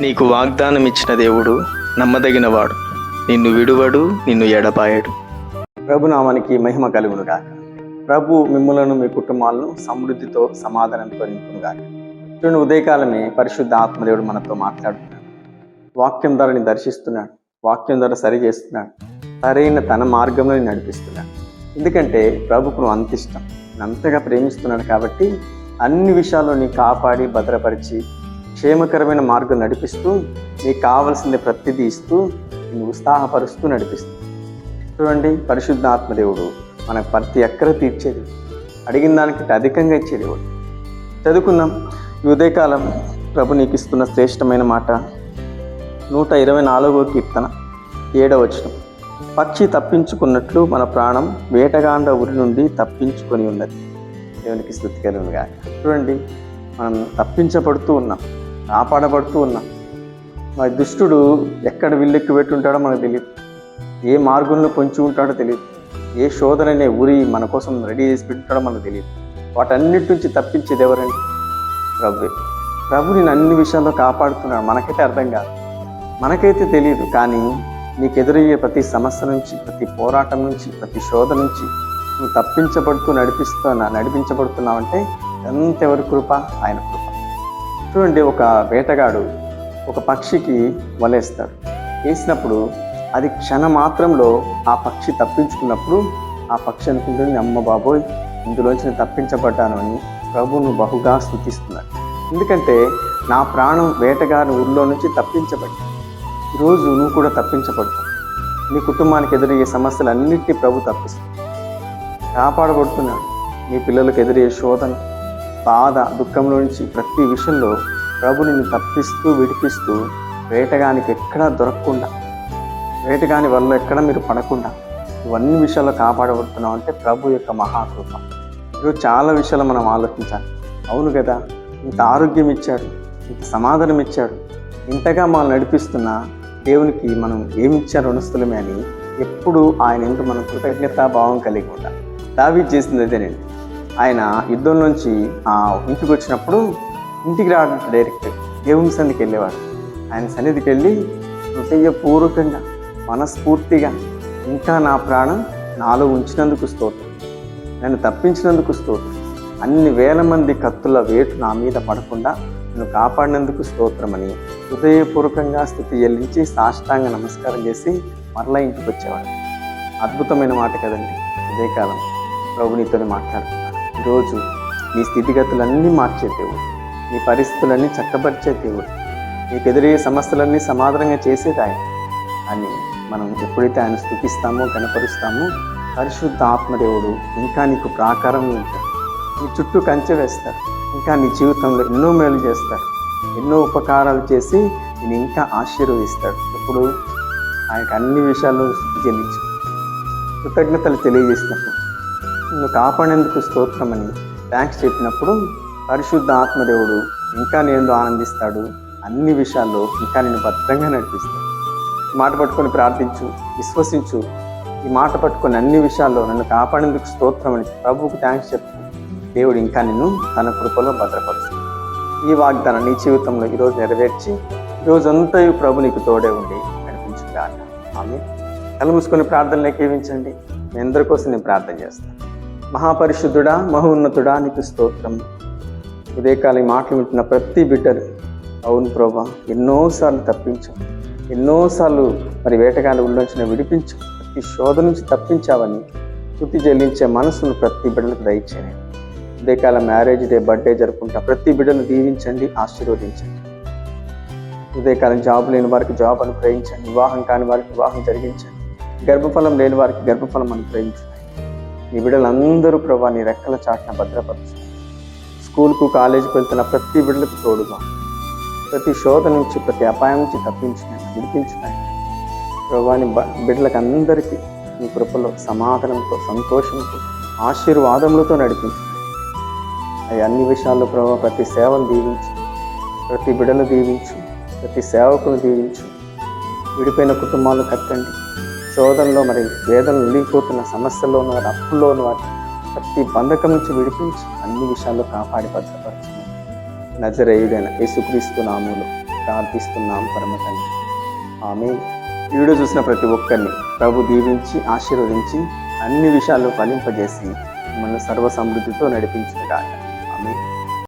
నీకు వాగ్దానం ఇచ్చిన దేవుడు నమ్మదగినవాడు. నిన్ను విడువడు నిన్ను ఎడపాయడు ప్రభునామానికి మహిమ కలుగును గాక ప్రభు మిమ్ములను మీ కుటుంబాలను సమృద్ధితో సమాధానంతో నింపును గాక చూడండి ఉదయకాలమే పరిశుద్ధ ఆత్మదేవుడు మనతో మాట్లాడుతున్నాడు. వాక్యం ద్వారా దర్శిస్తున్నాడు. వాక్యం ద్వారా సరి చేస్తున్నాడు. సరైన తన మార్గంలో నడిపిస్తున్నాడు. ఎందుకంటే ప్రభుకు నువ్వు అంత ఇష్టం అంతగా ప్రేమిస్తున్నాడు కాబట్టి అన్ని విషయాల్లో నీ కాపాడి భద్రపరిచి క్షేమకరమైన మార్గం నడిపిస్తూ నీకు కావలసింది ప్రతిదీ ఇస్తూ నిన్ను ఉత్సాహపరుస్తూ నడిపిస్తూ. చూడండి పరిశుద్ధ ఆత్మదేవుడు మనకు ప్రతి ఎక్కడ తీర్చేది. అడిగిన దానికంటే అధికంగా ఇచ్చేదేవుడు చదువుకుందాం. ఈ ఉదయకాలం ప్రభు నీకు ఇస్తున్న శ్రేష్టమైన మాట. నూట ఇరవై నాలుగో కీర్తన ఏడవచనం పక్షి తప్పించుకున్నట్లు మన ప్రాణం వేటగాండ ఉరి నుండి తప్పించుకొని ఉన్నది. దేవునికి స్థుతి కలుగునుగా చూడండి మనం తప్పించబడుతూ ఉన్నాం. కాపాడబడుతూ ఉన్నాం. మరి దుష్టుడు ఎక్కడ విల్లెక్కి పెట్టుంటాడో మనకు తెలియదు. ఏ మార్గంలో పొంచి ఉంటాడో తెలియదు. ఏ శోధననే ఊరి మన కోసం రెడీ చేసి పెట్టుంటాడో మనకు తెలియదు. వాటన్నిటి నుంచి తప్పించేది ఎవరండి? ప్రభువే. ప్రభు నేను అన్ని విషయాల్లో కాపాడుతున్నాడు. మనకైతే అర్థం కాదు. మనకైతే తెలియదు. కానీ నీకు ఎదురయ్యే ప్రతి సమస్య నుంచి ప్రతి పోరాటం నుంచి ప్రతి శోధ నుంచి నువ్వు తప్పించబడుతూ నడిపిస్తున్నా నడిపించబడుతున్నావంటే ఎంతెవరి కృప? ఆయన కృప. చూడండి ఒక వేటగాడు ఒక పక్షికి వలేస్తాడు వేసినప్పుడు అది క్షణ మాత్రంలో ఆ పక్షి తప్పించుకున్నప్పుడు ఆ పక్షి అనుకుంటుంది అమ్మ బాబోయ్ ఇందులోంచి నేను తప్పించబడ్డాను అని ప్రభువును బహుగా స్థుతిస్తున్నాడు ఎందుకంటే నా ప్రాణం వేటగాని ఊళ్ళో నుంచి తప్పించబడి ఈరోజు నువ్వు కూడా తప్పించబడతావు. నీ కుటుంబానికి ఎదురయ్యే సమస్యలన్నింటినీ ప్రభు తప్పిస్తుంది కాపాడబడుతున్నాడు నీ పిల్లలకు ఎదురయ్యే శోధన బాధ దుఃఖంలో నుంచి ప్రతి విషయంలో ప్రభు నిన్ను తప్పిస్తూ విడిపిస్తూ వేటగానికి ఎక్కడా దొరకకుండా వేటగాని వల్ల ఎక్కడ మీరు పడకుండా ఇవన్నీ విషయాల్లో కాపాడబడుతున్నాం అంటే ప్రభు యొక్క మహాకృప. ఈరోజు చాలా విషయాలు మనం ఆలోచించాలి. అవును కదా ఇంత ఆరోగ్యం ఇచ్చాడు ఇంత సమాధానం ఇచ్చాడు ఇంతగా మనం నడిపిస్తున్న దేవునికి మనం ఏమిచ్చారు రుణస్థులమే అని ఎప్పుడు ఆయన ఎందుకు మనం కృతజ్ఞతాభావం కలిగి ఉండాలి. దావి చేసింది అదేనండి ఆయన యుద్ధం నుంచి ఆ ఇంటికి వచ్చినప్పుడు ఇంటికి రావడం డైరెక్ట్ దేవుని సన్నిధికి వెళ్ళేవాడు ఆయన సన్నిధికి వెళ్ళి హృదయపూర్వకంగా మనస్ఫూర్తిగా ఇంకా నా ప్రాణం నాలో ఉంచినందుకు స్తోత్రం. నన్ను తప్పించినందుకు స్తోత్రం. అన్ని వేల మంది కత్తుల వేటు నా మీద పడకుండా నన్ను కాపాడినందుకు స్తోత్రమని హృదయపూర్వకంగా స్థుతి చెల్లించి సాష్టాంగ నమస్కారం చేసి మరలా ఇంటికి వచ్చేవాడు. అద్భుతమైన మాట కదండి. ఇదే కాలం. ప్రభు నీతోనే ఈరోజు నీ స్థితిగతులన్నీ మార్చే దేవుడు నీ పరిస్థితులన్నీ చక్కపరిచే దేవుడు నీకు ఎదురయ్యే సమస్యలన్నీ సమాధానంగా చేసేది ఆయన అని మనం ఎప్పుడైతే ఆయన స్థుతిస్తామో కనపరుస్తామో పరిశుద్ధ ఆత్మదేవుడు ఇంకా నీకు ప్రాకారం ఉంటాడు. నీ చుట్టూ కంచె వేస్తాడు ఇంకా నీ జీవితంలో ఎన్నో మేలు చేస్తాడు ఎన్నో ఉపకారాలు చేసి నేను ఇంకా ఆశీర్వదిస్తాడు. ఇప్పుడు ఆయనకు అన్ని విషయాలు జనించు. కృతజ్ఞతలు తెలియజేసినప్పుడు నిన్ను కాపాడేందుకు స్తోత్రమని థ్యాంక్స్ చెప్పినప్పుడు పరిశుద్ధ ఆత్మదేవుడు ఇంకా నేను ఆనందిస్తాడు అన్ని విషయాల్లో ఇంకా నేను భద్రంగా నడిపిస్తాడు ఈ మాట పట్టుకొని ప్రార్థించు విశ్వసించు. ఈ మాట పట్టుకొని అన్ని విషయాల్లో నన్ను కాపాడేందుకు స్తోత్రమని ప్రభువుకు థ్యాంక్స్ చెప్పు. దేవుడు ఇంకా నిన్ను తన కృపలో భద్రపరుచు ఈ వాగ్దానం నీ జీవితంలో ఈరోజు నెరవేర్చి రోజంతా ప్రభు నీకు తోడే ఉండి నడిపించుగాక. ఆమె కళ్ళు మూసుకొని ప్రార్థనలు ఏకీవించండి మీ అందరి కోసం నేను ప్రార్థన చేస్తాను. మహాపరిశుద్ధుడా మహోన్నతుడా నీకు స్తోత్రం. ఉదయకాలం ఈ మాటలు వింటున్న ప్రతి బిడ్డలు అవును ప్రభా ఎన్నోసార్లు తప్పించాం ఎన్నోసార్లు మరి వేటగాళ్ళ ఉల్లంచిన విడిపించు ప్రతి శోధ నుంచి తప్పించావని స్థుతి చెల్లించే మనసును ప్రతి బిడ్డలకు దయచేయండి. ఉదయకాల మ్యారేజ్ డే బర్త్డే జరుపుకుంటా ప్రతి బిడ్డను దీవించండి ఆశీర్వదించండి. ఉదయకాలం జాబ్ లేని వారికి జాబ్ అనుగ్రహించండి వివాహం కాని వారికి వివాహం జరిగించండి. గర్భఫలం లేని వారికి గర్భఫలం అనుగ్రహించండి. నీ బిడ్డలందరూ ప్రభా నీ రెక్కల చాటున భద్రపరచు. స్కూల్కు కాలేజీకి వెళ్తున్న ప్రతి బిడ్డలకు తోడుగా. ప్రతి శోధ నుంచి ప్రతి అపాయం నుంచి తప్పించిన విడిపించిన ప్రభాని బిడ్డలకు అందరికీ నీ కృపలో సమాధానంతో సంతోషంతో ఆశీర్వాదములతో నడిపించు అవి అన్ని విషయాల్లో ప్రభావ ప్రతి సేవను దీవించు. ప్రతి బిడ్డను దీవించు. ప్రతి సేవకును దీవించు. విడిపోయిన కుటుంబాలను కట్టండి. శోధనలో మరి వేదనలు నిలిగిపోతున్న సమస్యల్లో ఉన్న వారి అప్పుల్లో వారి ప్రతి బంధకం నుంచి విడిపించి అన్ని విషయాల్లో కాపాడి భద్రపరచు నజరేయుడైన యేసుక్రీస్తు నామూలు ప్రార్థిస్తున్నాం పరమ తండ్రి. ఆమె వీడియో చూసిన ప్రతి ఒక్కరిని ప్రభు దీవించి ఆశీర్వదించి అన్ని విషయాల్లో ఫలింపజేసి మన సర్వ సమృద్ధితో నడిపించిన